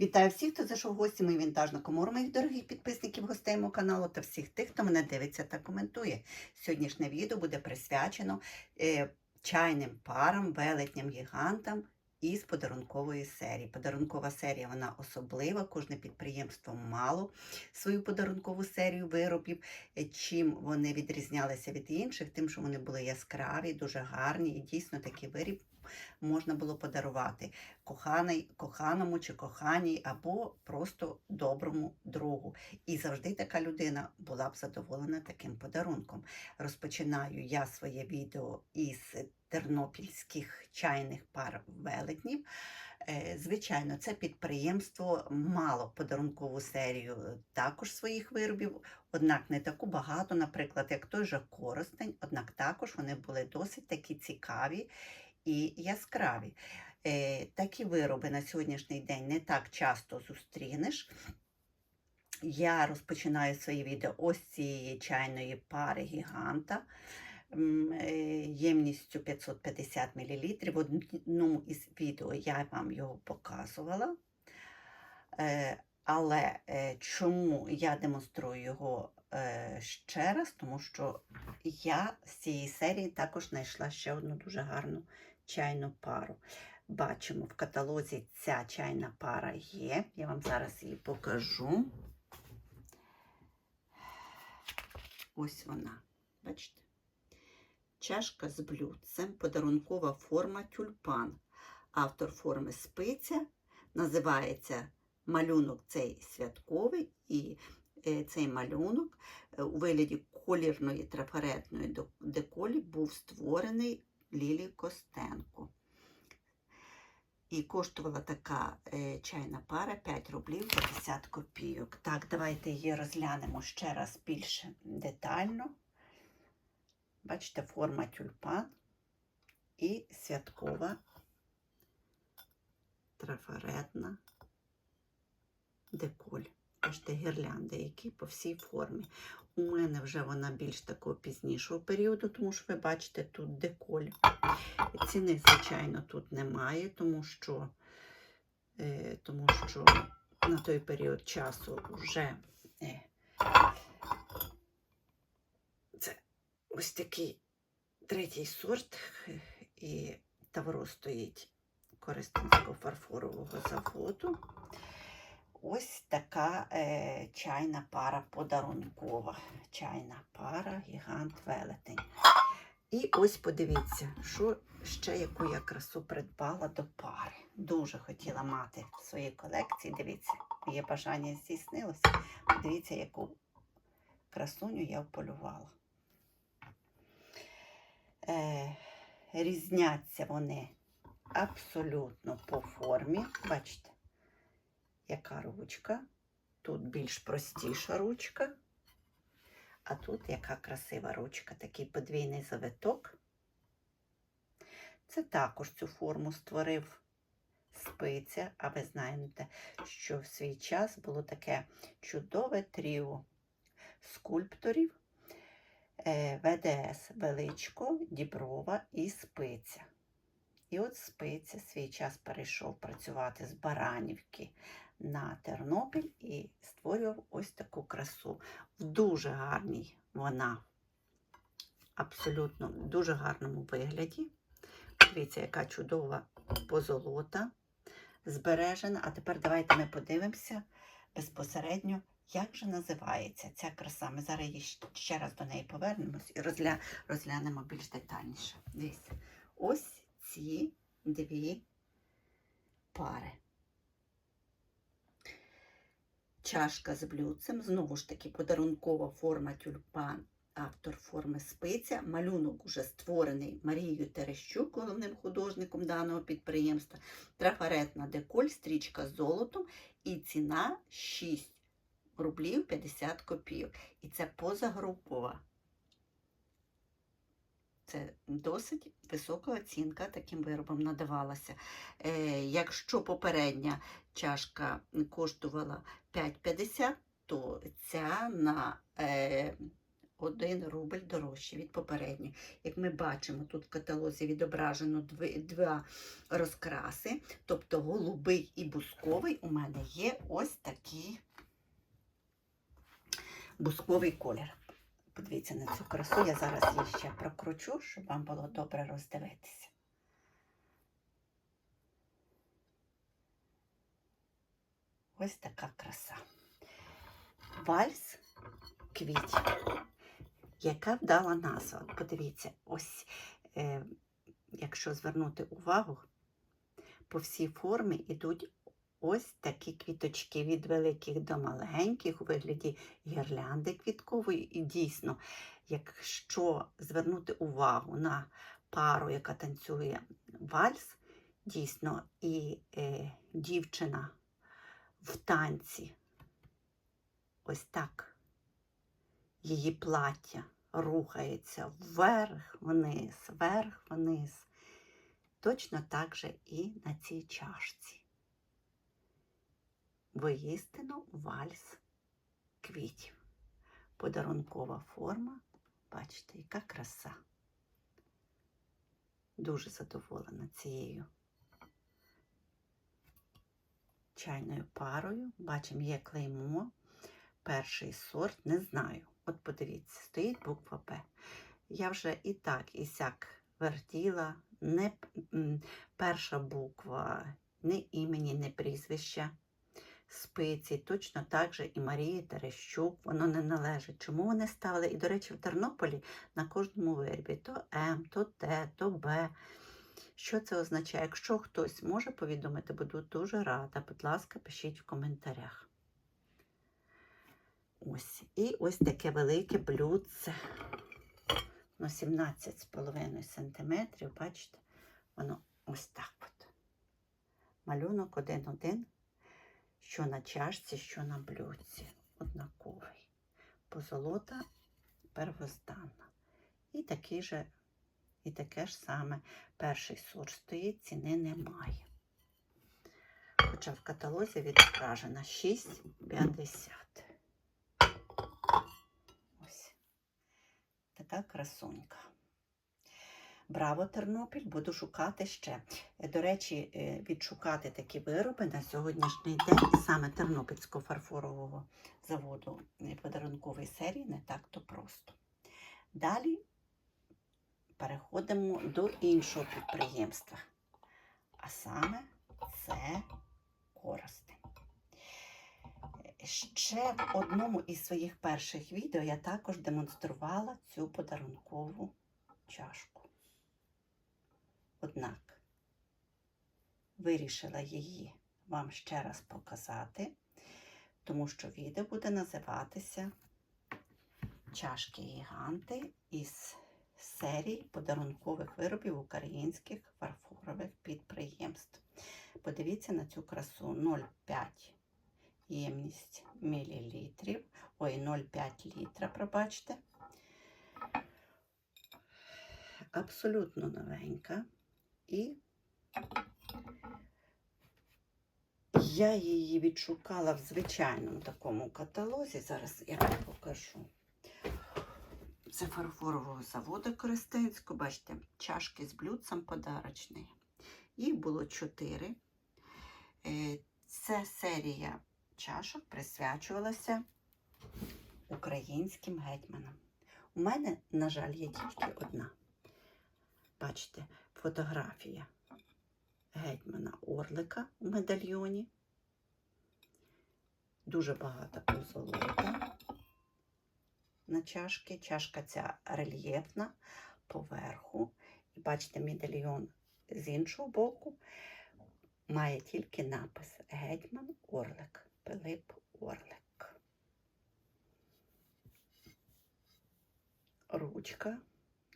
Вітаю всіх, хто зайшов гості мою вінтажну комору, моїх дорогих підписників, гостей мого каналу та всіх тих, хто мене дивиться та коментує. Сьогоднішнє відео буде присвячено е, чайним парам, велетням, гігантам із подарункової серії. Подарункова серія вона особлива. Кожне підприємство мало свою подарункову серію виробів. Е, Чим вони відрізнялися від інших, тим, що вони були яскраві, дуже гарні, і дійсно такий виріб можна було подарувати коханий, коханому чи коханій, або просто доброму другу. І завжди така людина була б задоволена таким подарунком. Розпочинаю я своє відео із тернопільських чайних пар велетнів. Е, Звичайно, це підприємство мало подарункову серію е, також своїх виробів, однак не таку багато, наприклад, як той же Коростень, однак також вони були досить такі цікаві і яскраві. Е, Такі вироби на сьогоднішній день не так часто зустрінеш. Я розпочинаю своє відео ось цієї чайної пари гіганта е, ємністю 550 мл. В одному із відео я вам його показувала. Е, Але чому я демонструю його ще раз? Тому що я з цієї серії також знайшла ще одну дуже гарну чайну пару. Бачимо, в каталозі ця чайна пара є. Я вам зараз її покажу. Ось вона. Бачите? Чашка з блюдцем, подарункова форма тюльпан. Автор форми спиця. Називається малюнок цей святковий, і е, цей малюнок е, у вигляді колірної трафаретної деколі був створений Лілі Костенко. І коштувала така е, чайна пара 5 рублів 50 копійок. Так, давайте її розглянемо ще раз більш детально. Бачите, форма тюльпан і святкова трафаретна деколь. Бачите, гірлянди, які по всій формі. У мене вже вона більш такого пізнішого періоду, тому що ви бачите тут деколь. Ціни, звичайно, тут немає, тому що, е, тому що на той період часу вже е, це ось такий третій сорт, і тавро стоїть Коростенського фарфорового заводу. Ось така е, чайна пара подарункова. Чайна пара, гігант велетень. І ось подивіться, що ще яку я красу придбала до пари. Дуже хотіла мати в своїй колекції. Дивіться, моє бажання здійснилося. Дивіться, яку красуню я вполювала. Е, різняться вони абсолютно по формі. Бачите, яка ручка. Тут більш простіша ручка. А тут яка красива ручка, такий подвійний завиток. Це також цю форму створив спиця, а ви знаєте, що в свій час було таке чудове тріо скульпторів е, ВДС Величко, Діброва і Спиця. І от Спиця свій час перейшов працювати з Баранівки на Тернопіль і створював ось таку красу. В дуже гарній вона, абсолютно в дуже гарному вигляді. Дивіться, яка чудова позолота збережена. А тепер давайте ми подивимося безпосередньо, як же називається ця краса. Ми зараз ще раз до неї повернемось і розгля... розглянемо більш детальніше. Дивіться, ось ці дві пари. Чашка з блюдцем, знову ж таки, подарункова форма тюльпан, автор форми спиця. Малюнок уже створений Марією Терещук, головним художником даного підприємства. Трафаретна деколь, стрічка з золотом і ціна 6 рублів 50 копійок. І це позагрупова. Це досить висока оцінка таким виробам надавалася. Е, якщо попередня чашка коштувала 5,50, то ця на е, 1 рубль дорожче від попередньої. Як ми бачимо, тут в каталозі відображено два розкраси, тобто голубий і бусковий. У мене є ось такий бусковий колір. Подивіться на цю красу, я зараз її ще прокручу, щоб вам було добре роздивитися. Ось така краса. Вальс квітів. Яка вдала назва? Подивіться, ось, е, якщо звернути увагу, по всій формі йдуть ось такі квіточки від великих до маленьких у вигляді гірлянди квіткової. І дійсно, якщо звернути увагу на пару, яка танцює вальс, дійсно, і е, дівчина в танці, ось так, її плаття рухається вверх, вниз, вверх, вниз. Точно так же і на цій чашці. Воістину вальс квітів. Подарункова форма. Бачите, яка краса. Дуже задоволена цією чайною парою. Бачимо, є клеймо. Перший сорт, не знаю. От подивіться, стоїть буква П. Я вже і так, і сяк вертіла. Не перша буква, не імені, не прізвища. Спиці, точно так же і Марії Терещук, воно не належить. Чому вони ставили? І, до речі, в Тернополі на кожному виробі то М, то Т, то Б. Що це означає? Якщо хтось може повідомити, буду дуже рада. Будь ласка, пишіть в коментарях. Ось. І ось таке велике блюдце. Ну, 17,5 см. Бачите, воно ось так от. Малюнок один-один, що на чашці, що на блюдці. Однаковий. Позолота первозданна. І такий же, і таке ж саме перший сорт стоїть, ціни немає. Хоча в каталозі відображена 6,50. Ось така красунька. Браво, Тернопіль! Буду шукати ще. Е, До речі, е, відшукати такі вироби на сьогоднішній день саме Тернопільського фарфорового заводу е, подарункової серії не так-то просто. Далі переходимо до іншого підприємства. А саме це Коростень. Ще в одному із своїх перших відео я також демонструвала цю подарункову чашку. Однак вирішила її вам ще раз показати, тому що відео буде називатися Чашки гіганти із серії подарункових виробів українських фарфорових підприємств. Подивіться на цю красу 0,5 ємність мілілітрів. Ой, 0,5 літра, пробачте. Абсолютно новенька. І я її відшукала в звичайному такому каталозі. Зараз я вам покажу. Це фарфорового заводу Користенського. Бачите, чашки з блюдцем подарочний. Їх було чотири. Е, Це серія чашок присвячувалася українським гетьманам. У мене, на жаль, є тільки одна. Бачите, фотографія гетьмана Орлика у медальйоні. Дуже багато позолота на чашки. Чашка ця рельєфна поверху. І бачите, медальйон з іншого боку має тільки напис Гетьман Орлик. Пилип Орлик. Ручка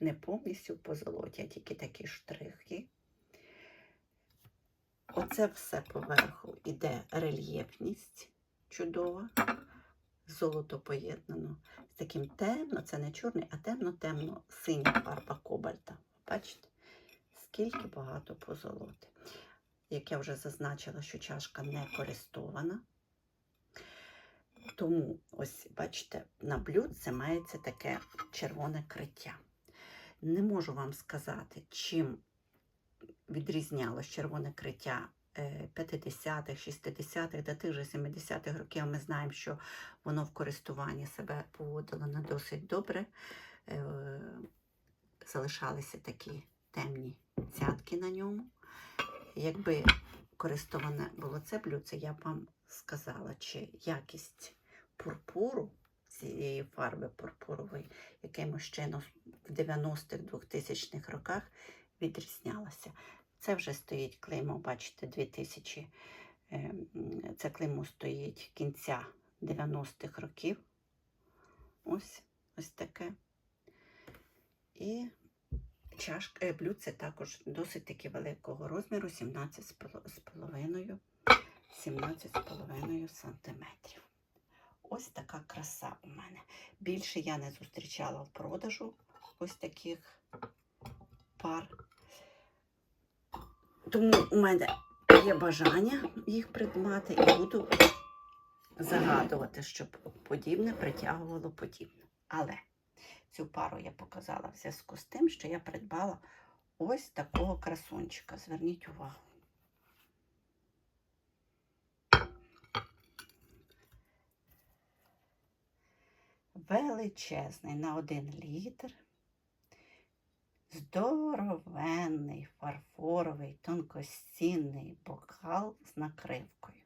не повністю по золоті, а тільки такі штрихи. Оце все поверху іде рельєфність чудова, золото поєднано з таким темно, це не чорний, а темно-темно синя фарба кобальта. Бачите, скільки багато позолоти. Як я вже зазначила, що чашка не користована. Тому, ось, бачите, на блюдце мається таке червоне криття. Не можу вам сказати, чим відрізнялось червоне криття е, 50-х, 60-х, до тих же 70-х років. Ми знаємо, що воно в користуванні себе поводило не досить добре. Е, Залишалися такі темні цятки на ньому. Якби користуване було це блюдце, я б вам сказала, чи якість пурпуру цієї фарби пурпурової якимось чином в 90-х 2000-х роках відрізнялася. Це вже стоїть клеймо, бачите, 2000. е, Це клеймо стоїть кінця 90-х років. Ось, ось таке. І чашка, е, блюдце також досить таки великого розміру, 17 з поло- Ось така краса у мене. Більше я не зустрічала в продажу ось таких пар. Тому у мене є бажання їх придбати і буду загадувати, щоб подібне притягувало подібне. Але цю пару я показала в зв'язку з тим, що я придбала ось такого красунчика. Зверніть увагу. Величезний на один літр. Здоровенний фарфоровий тонкостінний бокал з накривкою.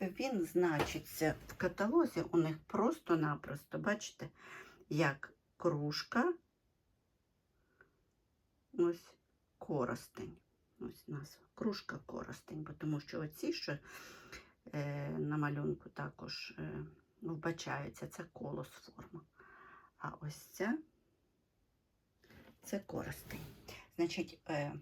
Він значиться в каталозі у них просто-напросто, бачите, як кружка, ось коростень. Ось назва. Кружка коростень, тому що оці, що е, на малюнку також е, вбачаються, це колос форма. А ось ця це коростень. Значить, е,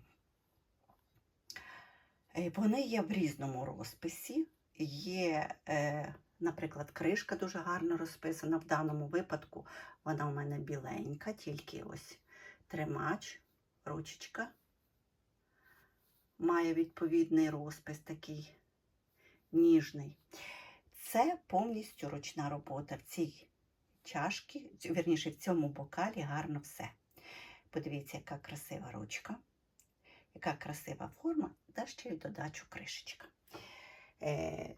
е, вони є в різному розписі. Є, е, наприклад, кришка дуже гарно розписана. В даному випадку вона у мене біленька, тільки ось тримач, ручечка. Має відповідний розпис такий ніжний. Це повністю ручна робота. В цій чашці, вірніше, в цьому бокалі гарно все. Подивіться, яка красива ручка, яка красива форма, та ще й додачу кришечка. Е,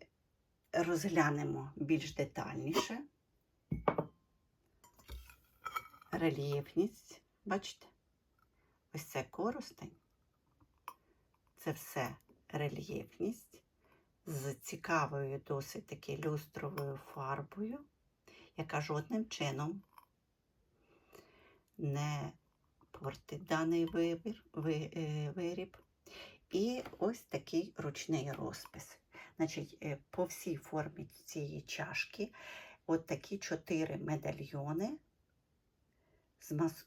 розглянемо більш детальніше. Рельєфність. Бачите? Ось це коростень. Це все рельєфність з цікавою досить таки люстровою фарбою, яка жодним чином не портить даний вибір, ви, е, виріб. І ось такий ручний розпис. Значить, е, по всій формі цієї чашки от такі чотири медальйони,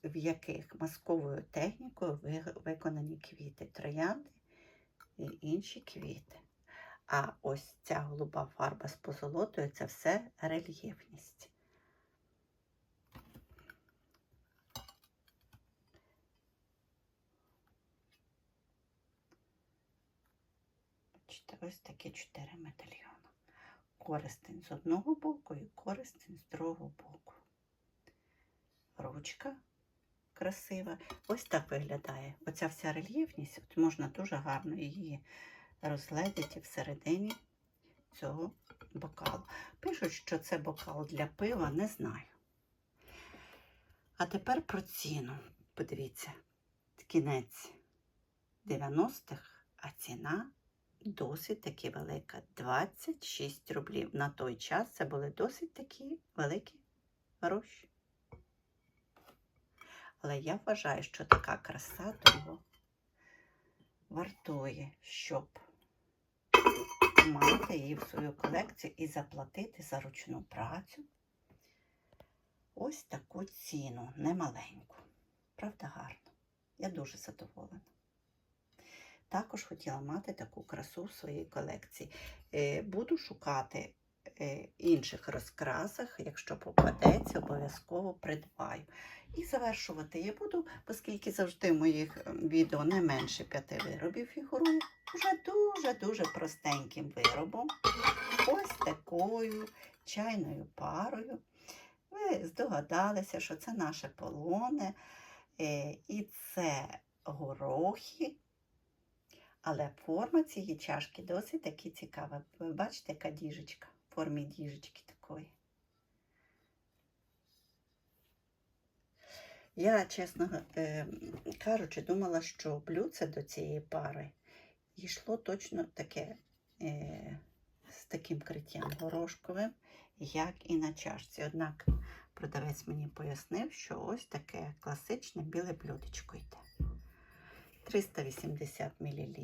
в яких масковою технікою ви- виконані квіти, троянди і інші квіти. А ось ця голуба фарба з позолотою це все рельєфність. Ось такі чотири медальйони. Користень з одного боку і користень з другого боку. Ручка красива. Ось так виглядає. Оця вся рельєфність, от можна дуже гарно її розгледіти всередині цього бокалу. Пишуть, що це бокал для пива, не знаю. А тепер про ціну. Подивіться, кінець 90-х, а ціна досить таки велика 26 рублів. На той час це були досить такі великі гроші. Але я вважаю, що така краса того вартує, щоб мати її в свою колекцію і заплатити за ручну працю ось таку ціну, немаленьку. Правда, гарно. Я дуже задоволена. Також хотіла мати таку красу в своїй колекції. Е, Буду шукати е, інших розкрасах, якщо попадеться, обов'язково придбаю. І завершувати я буду, оскільки завжди в моїх відео не менше п'яти виробів фігурує, дуже-дуже простеньким виробом. Ось такою чайною парою. Ви здогадалися, що це наше полоне, е, і це горохи. Але форма цієї чашки досить таки цікава. Ви бачите, яка діжечка в формі діжечки такої. Я, чесно е, кажучи, думала, що блюдце до цієї пари йшло точно таке е, з таким криттям горошковим, як і на чашці. Однак продавець мені пояснив, що ось таке класичне біле блюдечко йде. 380 мл.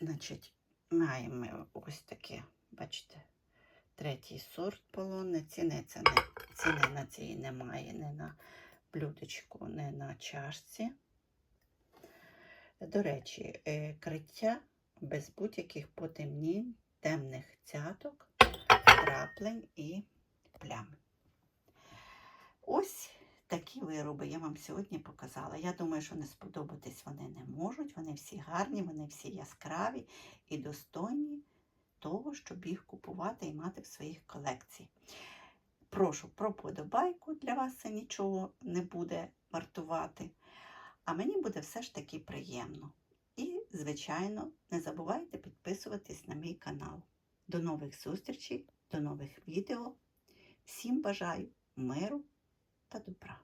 Значить, маємо ось таке, бачите, третій сорт полони. Ціни, це не, ціни на цій немає, не на блюдечку, не на чашці. До речі, е, криття без будь-яких потемнінь, темних цяток, краплень і плям. Ось такі вироби я вам сьогодні показала. Я думаю, що не сподобатись вони не можуть. Вони всі гарні, вони всі яскраві і достойні того, щоб їх купувати і мати в своїх колекціях. Прошу про подобайку, для вас це нічого не буде вартувати. А мені буде все ж таки приємно. І, звичайно, не забувайте підписуватись на мій канал. До нових зустрічей, до нових відео. Всім бажаю миру та добра.